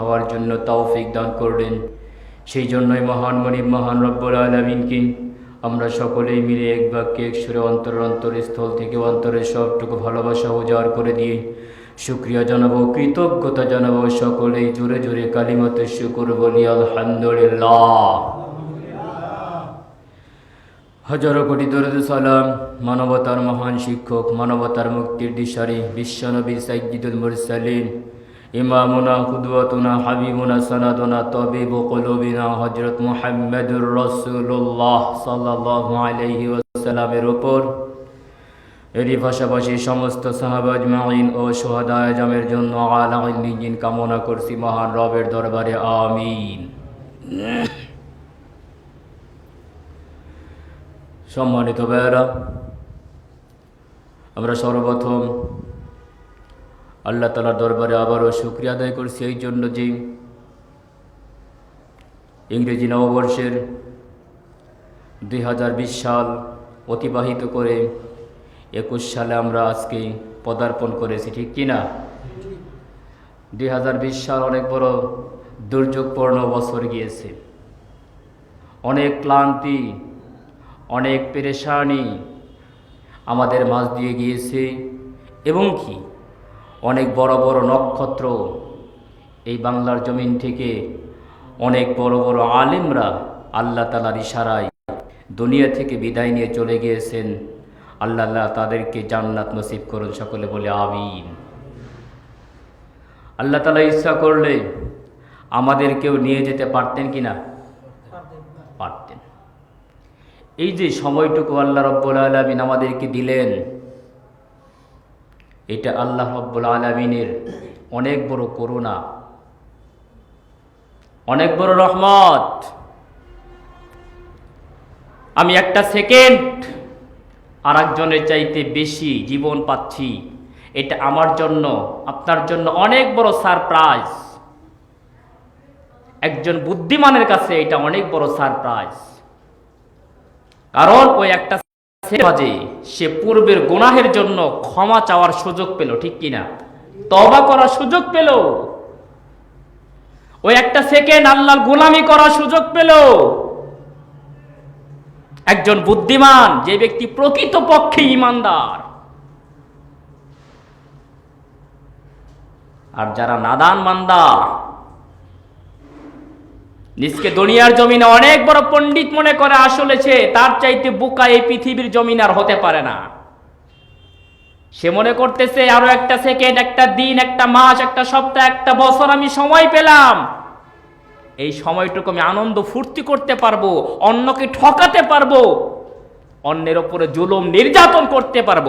হওয়ার জন্য তৌফিক দান করলেন সেই জন্যই মহান মনিব, মহান রব্বুল আলমিনকে আমরা সকলেই মিলে এক বাক্যে, এক সুরে অন্তর স্থল থেকে অন্তরের সবটুকু ভালোবাসা উজাড় করে দিয়ে শুক্রিয়া জানাব, কৃতজ্ঞতা জানাব সকলেই জোরে জোরে কালিমতে শুকুর বলি, আলহামদুলিল্লাহ। হাজারো কোটি দরুদ সালাম মানবতার মহান শিক্ষক, মানবতার মুক্তির দিশারি, বিশ্বনবী সাইয়্যিদুল মুরসালিন। ইমামুনা কুদওয়াতুনা হাবিবুনা সানাদুনা তবিব কুলুবিনা এরই সমস্ত ও জন্য আলা ইল্লিয়িন কামনা করছি মহান রবের দরবারে, আমিন। সম্মানিত ভাইয়েরা, আমরা সর্বপ্রথম আল্লাহ তালার দরবারে আবারও শুক্রিয়া আদায় করছি। এই জন্য যে ইংরেজি নববর্ষের দুই হাজার বিশ সাল অতিবাহিত করে একুশ সালে আমরা আজকে পদার্পণ করেছি, ঠিক কি না? দুই সাল অনেক বড় দুর্যোগপূর্ণ বছর গিয়েছে। অনেক ক্লান্তি, অনেক পেরেশানি আমাদের মাঝ দিয়ে গিয়েছে। এবং কি? অনেক বড় বড় নক্ষত্র এই বাংলার জমিন থেকে অনেক বড় বড় আলেমরা আল্লাহ তালার ইশারায় দুনিয়া থেকে বিদায় নিয়ে চলে গিয়েছেন। আল্লাহ তাদেরকে জান্নাত নসিব করুন, সকলে বলে আমিন। আল্লাহ তালা ইচ্ছা করলে আমাদেরকেও নিয়ে যেতে পারতেন কি না পারতেন। এই যে সময়টুকু আল্লাহ রব্বুল আলমিন আমাদেরকে দিলেন এটা আল্লাহ রব্বুল আলমিনের অনেক বড় করুণা, অনেক বড় রহমত। আমি একটা সেকেন্ড আর একজনের চাইতে বেশি জীবন পাচ্ছি। এটা আমার জন্য, আপনার জন্য অনেক বড় সারপ্রাইজ। একজন বুদ্ধিমানের কাছে এটা অনেক বড় সারপ্রাইজ। কারণ ওই একটা মাঝে সে পূর্বের গুনাহের জন্য ক্ষমা চাওয়ার সুযোগ পেল, ঠিক কিনা তবা করার সুযোগ পেল। ওই একটা সেকেন্ড আল্লাহর গোলামি করার সুযোগ পেল। একজন বুদ্ধিমান, যে ব্যক্তি প্রকৃত পক্ষে ইমানদার। আর যারা নাদান মান্দা নিজকে দুনিয়ার জমিনে অনেক বড় পণ্ডিত মনে করে আসলে সে তার চাইতে বোকা এই পৃথিবীর জমিন আর হতে পারে না। সে মনে করতেছে, আরও একটা সেকেন্ড, একটা দিন, একটা মাস, একটা সপ্তাহ, একটা বছর আমি সময় পেলাম। এই সময়টুকু আমি আনন্দ ফুর্তি করতে পারব, অন্যকে ঠকাতে পারব, অন্যের ওপরে জুলুম নির্যাতন করতে পারব।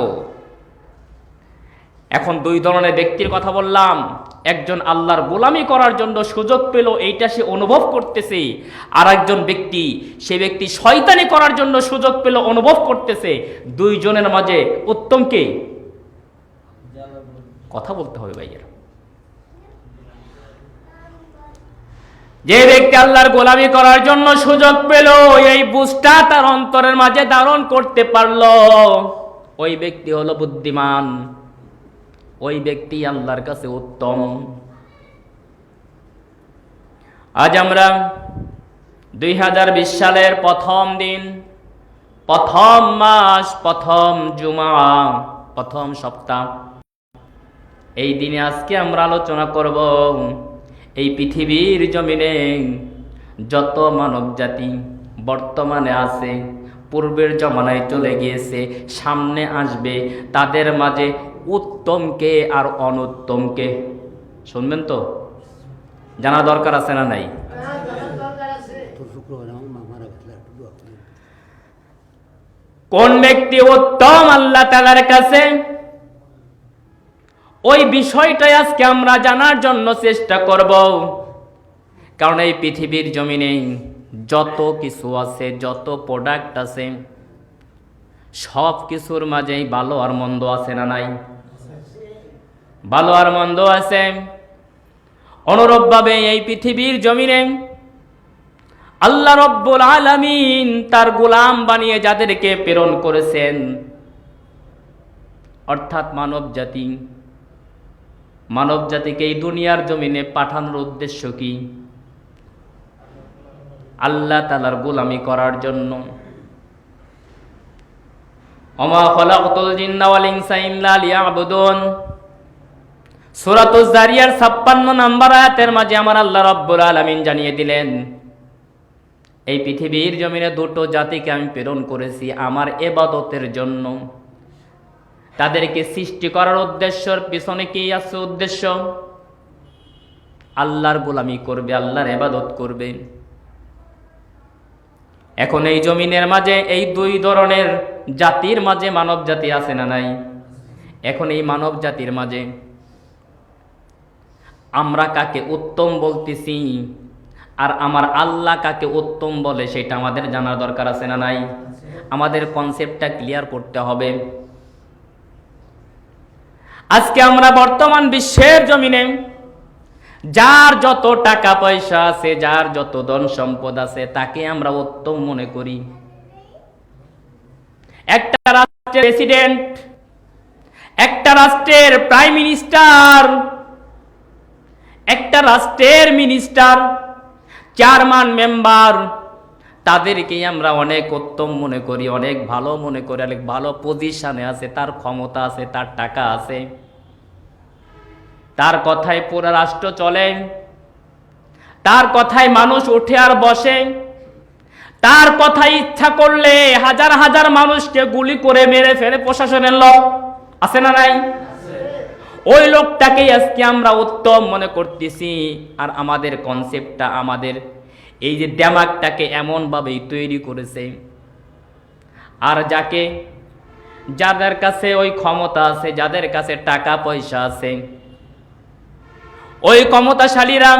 এখন দুই ধরনের ব্যক্তির কথা বললাম। একজন আল্লাহর গোলামি করার জন্য সুযোগ পেল, এইটা সে অনুভব করতেছে। আর একজন ব্যক্তি, সে ব্যক্তি শয়তানি করার জন্য সুযোগ পেল, অনুভব করতেছে। দুইজনের মাঝে উত্তমকে কথা বলতে হবে ভাইয়ের। যে ব্যক্তি আল্লাহর গোলামি করার জন্য সুযোগ পেল, এই বুঝটা তার অন্তরের মাঝে ধারণ করতে পারল। ওই ব্যক্তি হলো বুদ্ধিমান। ওই ব্যক্তি আল্লাহর কাছে উত্তম। আজ আমরা দুই হাজার বিশ সালের প্রথম দিন, প্রথম মাস, প্রথম জুমা, প্রথম সপ্তাহ। এই দিনে আজকে আমরা আলোচনা করব এই পৃথিবীর জমিনে যত মানব জাতি বর্তমানে আছে, পূর্বের জমানায় চলে গিয়েছে, সামনে আসবে, তাদের মাঝে উত্তমকে আর অনুত্তমকে। শুনবেন তো? জানা দরকার আছে না নাই। কোন ব্যক্তি উত্তম আল্লাহ তালার কাছে? ওই বিষয়টাই আজকে আমরা জানার জন্য চেষ্টা করব। কারণ এই পৃথিবীর জমিনে যত কিছু আছে, যত প্রোডাক্ট আছে সব কিছুর মাঝেই ভালো আর মন্দ আছে না নাই? ভালো আর মন্দ আছে। অনুরূপভাবে এই পৃথিবীর জমিনে আল্লাহ রব্বুল আলামিন তার গোলাম বানিয়ে যাদেরকে প্রেরণ করেছেন, অর্থাৎ মানব জাতি। মানব জাতিকে এই দুনিয়ার জমিনে পাঠানোর উদ্দেশ্য কি? আল্লাহ তালার গোলামি করার জন্য। অমা খলাকতুল জিন্না ওয়াল ইনসা ইল্লা লিয়াবুদুন। সূরাতুজ জারিয়ার 56 নম্বর আয়াতের মাঝে আমার আল্লাহ রাব্বুল আলামিন জানিয়ে দিলেন, এই পৃথিবীর জমিনে দুটো জাতিকে আমি প্রেরণ করেছি আমার এবাদতের জন্য। তাদেরকে সৃষ্টি করার উদ্দেশ্যর পিছনে কি আছে উদ্দেশ্য? আল্লাহর গোলামি করবে, আল্লাহর এবাদত করবে। এখন এই জমিনের মাঝে, এই দুই ধরনের জাতির মাঝে মানব জাতি আছে না নাই? এখন এই মানব জাতির মাঝে আমরা কাকে উত্তম বলতেছি আর আমার আল্লাহ কাকে উত্তম বলে সেটা আমাদের জানার দরকার আছে না নাই? আমাদের কনসেপ্টটা ক্লিয়ার করতে হবে। আজকে আমরা বর্তমান বিশ্বের জমিনে যার যত টাকা পয়সা আছে, যার যত ধন সম্পদ আছে, তাকে আমরা উত্তম মনে করি। একটা রাষ্ট্রের প্রেসিডেন্ট একটা রাষ্ট্রের প্রাইম মিনিস্টার একটা রাষ্ট্রের মিনিস্টার চেয়ারম্যান মেম্বার তাদেরকেই আমরা অনেক উত্তম মনে করি, অনেক ভালো মনে করি, অনেক ভালো পজিশনে আছে, তার ক্ষমতা আছে, তার টাকা আছে। তার কথায় পুরো রাষ্ট্র চলে। তার কথায় মানুষ উঠে আর বসে। তার কথায় ইচ্ছা করলে হাজার হাজার মানুষকে গুলি করে মেরে ফেলে প্রশাসনের লোক। আছে না নাই? ওই লোকটাকেই আজকে আমরা উত্তম মনে করতেছি। আর আমাদের কনসেপ্টটা আমাদের এই যে ড্যামাকটাকে এমনভাবেই তৈরি করেছে। আর যাকে, যাদের কাছে ওই ক্ষমতা আছে, যাদের কাছে টাকা পয়সা আছে ওই ক্ষমতাশালীরা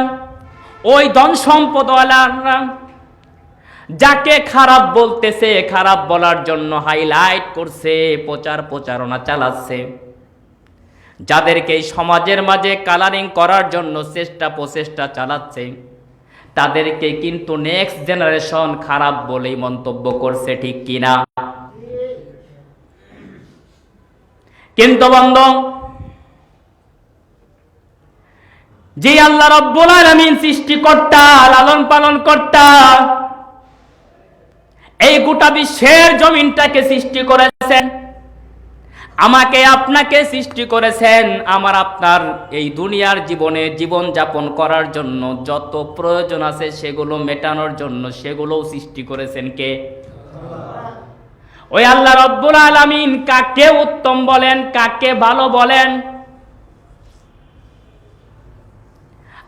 ওই ধন সম্পদওয়ালারা যাকে খারাপ বলতেছে, খারাপ বলার জন্য হাইলাইট করছে, প্রচার প্রচারণা চালাচ্ছে। যাদেরকে এই সমাজের মাঝে কালারিং করার জন্য চেষ্টা প্রচেষ্টা চালাচ্ছে, তাদেরকে কিন্তু নেক্সট জেনারেশন খারাপ বলেই মন্তব্য করছে, ঠিক কিনা? কিন্তু বন্ধ যে আল্লাহ রব্বুল আলামিন সৃষ্টিকর্তা, লালন পালন কর্তা, এই গোটা বিশ্বের জমিনটাকে সৃষ্টি করেছেন। আমাকে আপনাকে সৃষ্টি করেছেন আমার আপনার এই দুনিয়ার জীবনে জীবন যাপন করার জন্য যত প্রয়োজন আছে সেগুলো মেটানোর জন্য সেগুলোও সৃষ্টি করেছেন কে? ওই আল্লাহ রব্বুল আলামিন কাকে উত্তম বলেন, কাকে ভালো বলেন?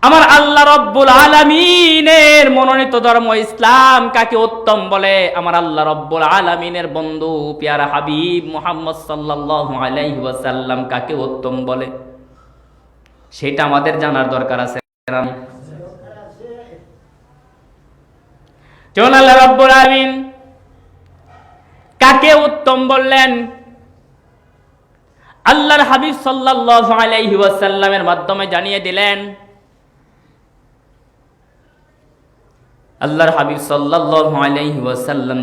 আমার আল্লাহ রব্বুল আলামিনের মনোনীত ধর্ম ইসলাম কাকে উত্তম বলে? আমার আল্লাহ রব্বুল আলামিনের বন্ধু, পিয়ারা হাবিব মুহাম্মদ ওয়াসাল্লাম কাকে উত্তম বলে? সেটা আমাদের জানার দরকার আছে। আল্লাহ রব্বুল কাকে উত্তম বললেন? আল্লাহর হাবিব সাল্লাল্লাহু আলাইহি ওয়াসাল্লামের মাধ্যমে জানিয়ে দিলেন আল্লাহর হাবিব সাল্লাল্লাহু আলাইহি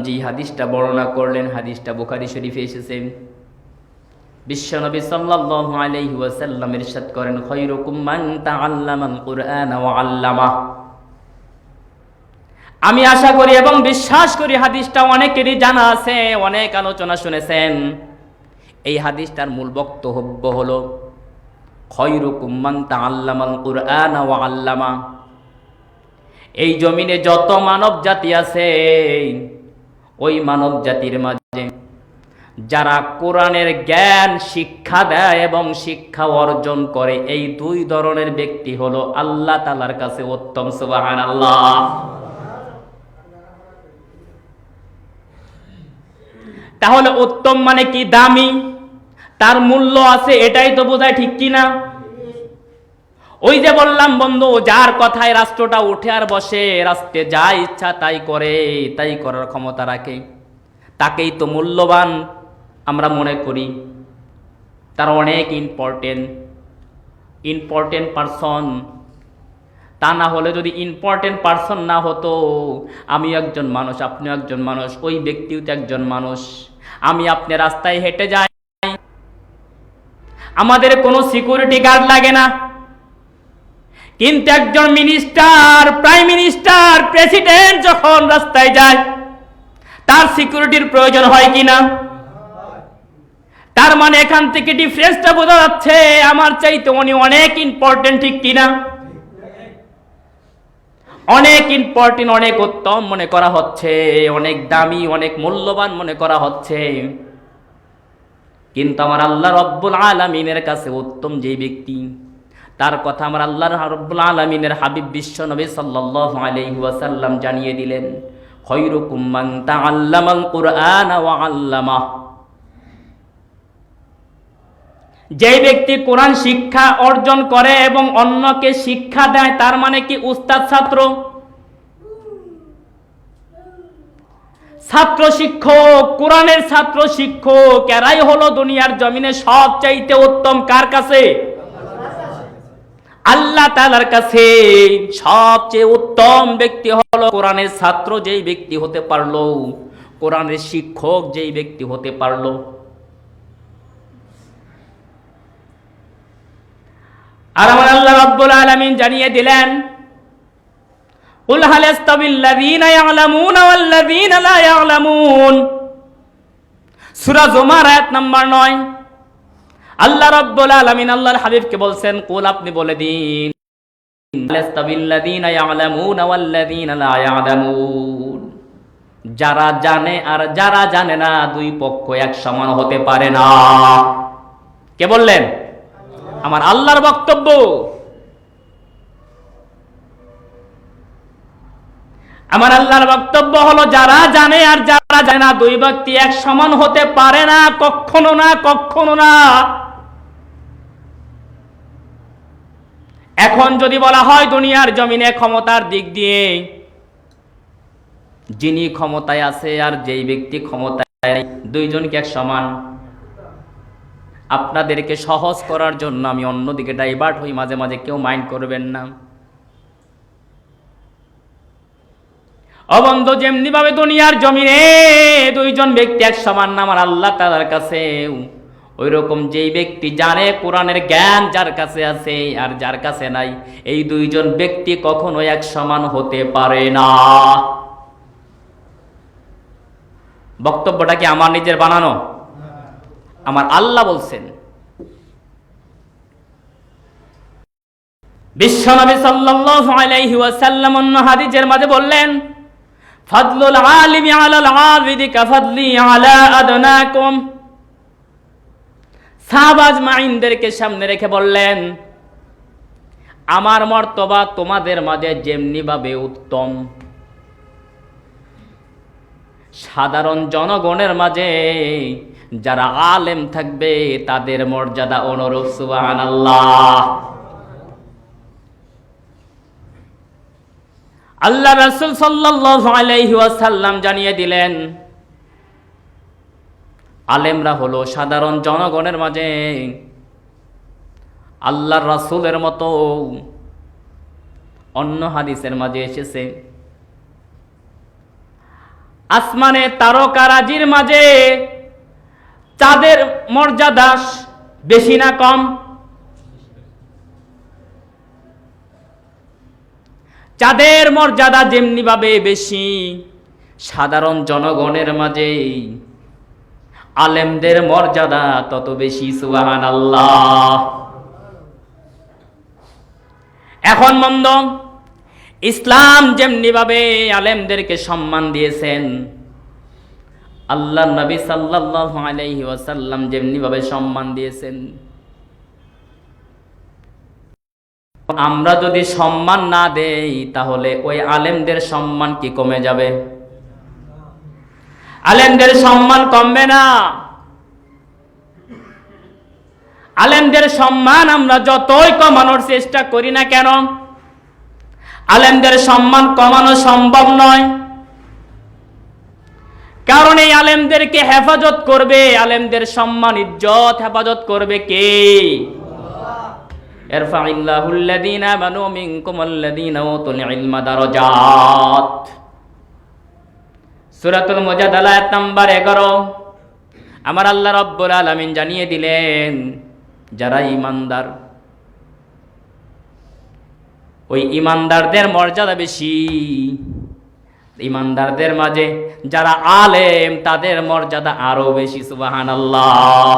যে হাদিসটা বর্ণনা করলেন, হাদিসটা বুখারী শরীফে এসেছে। বিশ্বনবী সাল্লাল্লাহু আলাইহি ইরশাদ করেন খায়রুকুম মান তাআল্লামাল কুরআনা ওয়া আল্লামা। আমি আশা করি এবং বিশ্বাস করি হাদিসটা অনেকেরই জানা আছে, অনেক আলোচনা শুনেছেন। এই হাদিসটার মূল বক্তব্য হলো খয়রুকুম মান তাআল্লামাল কুরআনা ওয়া আল্লামা। এই জমিনে যত মানব জাতি আছে, ওই মানব জাতির মাঝে যারা কোরআনের জ্ঞান, শিক্ষা দেয় এবং শিক্ষা অর্জন করে, এই দুই ধরনের ব্যক্তি হলো আল্লাহ তালার কাছে উত্তম সুবাহান আল্লাহ তাহলে উত্তম মানে কি দামি? তার মূল্য আছে, এটাই তো বোঝায় ঠিক কিনা? ওই যে বললাম বন্ধু, যার কথায় রাষ্ট্রটা উঠে আর বসে, রাষ্ট্রে যা ইচ্ছা তাই করে, তাই করার ক্ষমতা রাখে। তাকেই তো মূল্যবান আমরা মনে করি। তার অনেক ইম্পর্টেন্ট ইম্পর্টেন্ট পারসন তা না হলে যদি ইম্পর্টেন্ট পারসন না হতো আমি একজন মানুষ আপনি একজন মানুষ, ওই ব্যক্তিও তো একজন মানুষ। আমি আপনি রাস্তায় হেঁটে যাই। আমাদের কোনো সিকিউরিটি গার্ড লাগে না। কিন্তু একজন মিনিস্টার প্রাইম মিনিস্টার প্রেসিডেন্ট যখন রাস্তায় যায়, তার সিকিউরিটির প্রয়োজন হয় কি না তার মানে এখান থেকে ডিফারেন্সটা বোঝা যাচ্ছে, আমার চাইতে উনি অনেক ইম্পর্টেন্ট ঠিক কিনা? অনেক ইম্পর্টেন্ট অনেক উত্তম মনে করা হচ্ছে, অনেক দামি, অনেক মূল্যবান মনে করা হচ্ছে। কিন্তু আমার আল্লাহ রব্বুল আলমিনের কাছে উত্তম যে ব্যক্তি তার কথা আমার আল্লাহ রব্বুল আলমিনের হাবিব বিশ্ব নবী সাল্লাল্লাহু আলাইহি জানিয়ে দিলেন যে ব্যক্তি কোরআন শিক্ষা অর্জন করে এবং অন্যকে শিক্ষা দেয়, তার মানে কি উস্তাদ ছাত্র? ছাত্র শিক্ষক, কোরআনের ছাত্র শিক্ষক, এরাই হলো দুনিয়ার জমিনে সবচাইতে উত্তম কার কাছে? আল্লাহ তালার কাছে সবচেয়ে উত্তম ব্যক্তি হলো কোরআনের ছাত্র যেই ব্যক্তি হতে পারল। কোরআনের শিক্ষক যেই ব্যক্তি হতে পারল। আর আমার আল্লাহ রাব্বুল আলামিন জানিয়ে দিলেন সূরা জুমার আয়াত নাম্বার 9 আল্লাহ রাব্বুল আলামিন আল্লাহর হাবিবকে বলছেন, কুল আপনি বলে দিন যারা জানে আর যারা জানে না, দুই পক্ষ এক সমান হতে পারে না। কে বললেন? আমার আল্লাহর বক্তব্য। আমার আল্লাহর বক্তব্য হলো, যারা জানে আর যারা জানে না, দুই ব্যক্তি এক সমান হতে পারে না, কখনো না কখনো না। এখন যদি বলা হয় দুনিয়ার জমিনে ক্ষমতার দিক দিয়ে, যিনি ক্ষমতায় আছে আর যেই ব্যক্তি ক্ষমতায় দুইজনকে এক সমান। আপনাদেরকে সহজ করার জন্য আমি অন্যদিকে ডাইভার্ট হই, মাঝে মাঝে কেউ মাইন্ড করবেন না। অবন্ধ যেমনি ভাবে দুনিয়ার জমিনে দুইজন ব্যক্তি এক সমান না, আমার আল্লাহ তালার কাছে ওই রকম যেই ব্যক্তি জানে কোরআনের জ্ঞান যার কাছে আছে আর যার কাছে নাই, এই দুইজন ব্যক্তি কখনো এক সমান হতে পারে না। বক্তব্যটা কি আমার নিজের বানানো? আমার আল্লাহ বলছেন। বিশ্বনবী সাল্লাল্লাহু আলাইহি ওয়াসাল্লাম অন্য হাদিসের মাঝে বললেন, ফাদলুল আলিমি আলাল আবিদি কাফাদলি আলা আদনাকুম। সাহাবাজ মাইনদেরকে সামনে রেখে বললেন, আমার মর্তবা তোমাদের মাঝে যেমনি ভাবে উত্তম। সাধারণ জনগণের মাঝে যারা আলেম থাকবে, তাদের মর্যাদা অনুরূপ সুবাহান আল্লাহ রাসুল সাল্লাল্লাহু আলাইহি জানিয়ে দিলেন আলেমরা হলো সাধারণ জনগণের মাঝে। আল্লাহর রাসূলের মতো। অন্য হাদিসের মাঝে এসেছে। আসমানে তারকারাজির মাঝে চাঁদের মর্যাদা বেশি না কম? চাঁদের মর্যাদা যেমনি ভাবে বেশি, সাধারণ জনগণের মাঝে আলেমদের মর্যাদা তত বেশি সুবাহান আল্লাহ এখন মন্দ ইসলাম যেমনি ভাবে আলেমদেরকে সম্মান দিয়েছেন, আল্লাহ নবী সাল্লাল্লাহু আলাইহি ওয়াসাল্লাম যেমনি ভাবে সম্মান দিয়েছেন। আমরা যদি সম্মান না দেই, তাহলে ওই আলেমদের সম্মান কি কমে যাবে? আলেমদের সম্মান কমবে না। আলেমদের সম্মান আমরা যতই কমানোর চেষ্টা করি না কেন, আলেমদের সম্মান কমানো সম্ভব নয়। কারণ এই আলেমদেরকে হেফাজত করবে, আলেমদের সম্মান, ইজ্জত হেফাজত করবে কে? এরফা ইল্লাহুল্লাযীনা আমানু মিনকুম আল্লাযীনা উতুল ইলমা দারাজাত। সূরাতুল মুজাদালা আয়াত নাম্বার 11 আমার আল্লাহ রাব্বুল আলামিন জানিয়ে দিলেন, যারা ঈমানদার, ওই ইমানদারদের মর্যাদা বেশি। ইমানদারদের মাঝে যারা আলেম, তাদের মর্যাদা আরও বেশি সুবাহান আল্লাহ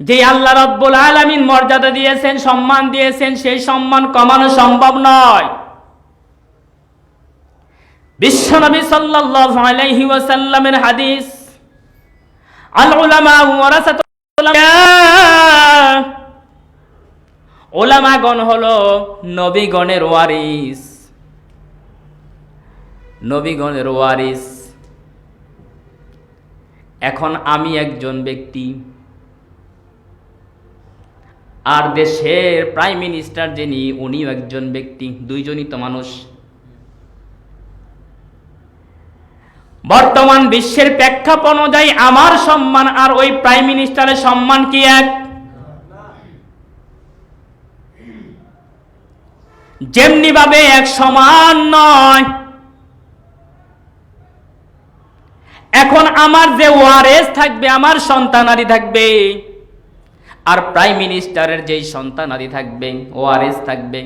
যে আল্লাহ রব্বুল আলামিন মর্যাদা দিয়েছেন, সম্মান দিয়েছেন, সেই সম্মান কমানো সম্ভব নয়। বিশ্বনবী সাল্লাল্লাহু আলাইহি ওয়াসাল্লামের হাদিস, আল উলামা ওয়ারাসাতুল ওলামাগণ হলো নবীগণের ওয়ারিস। নবীগণের ওয়ারিস। এখন আমি একজন ব্যক্তি। আর দেশের প্রাইম মিনিস্টার যিনি, উনিও একজন ব্যক্তি, দুইজনই তো মানুষ। বর্তমান বিশ্বের প্রেক্ষাপট অনুযায়ী আমার সম্মান আর ওই প্রাইম মিনিস্টারের সম্মান কি এক? যেমনি ভাবে এক সমান নয়। এখন আমার যে ওয়ারেস থাকবে, আমার সন্তানাদি থাকবে। আর প্রাইম মিনিস্টারের যেই সন্তানাদি থাকবে, ওয়ারেস থাকবে।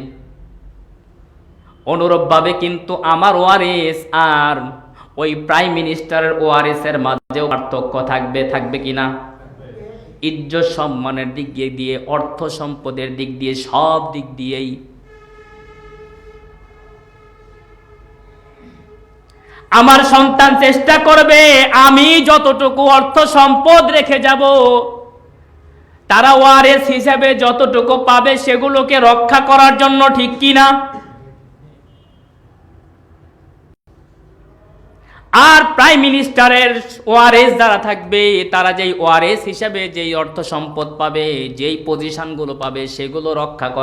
অনুরূপভাবে কিন্তু আমার ওয়ারেস আর ওই প্রাইম মিনিস্টারের ওয়ারেস এর মাঝেও পার্থক্য থাকবে থাকবে কিনা ইজ্জত সম্মানের দিক দিয়ে দিয়ে, অর্থ সম্পদের দিক দিয়ে, সব দিক দিয়েই। আমার সন্তান চেষ্টা করবে, আমি যতটুকু অর্থ সম্পদ রেখে যাব, তারা ওয়ারেস হিসাবে যতটুকু পাবে সেগুলোকে রক্ষা করার জন্য ঠিক কিনা আর প্রাইম মিনিস্টারের ওআরএস যারা থাকবে, তারা যেই ওআরএস হিসাবে যেই অর্থ সম্পদ পাবে, যেই পজিশনগুলো পাবে, সেগুলো রক্ষা করা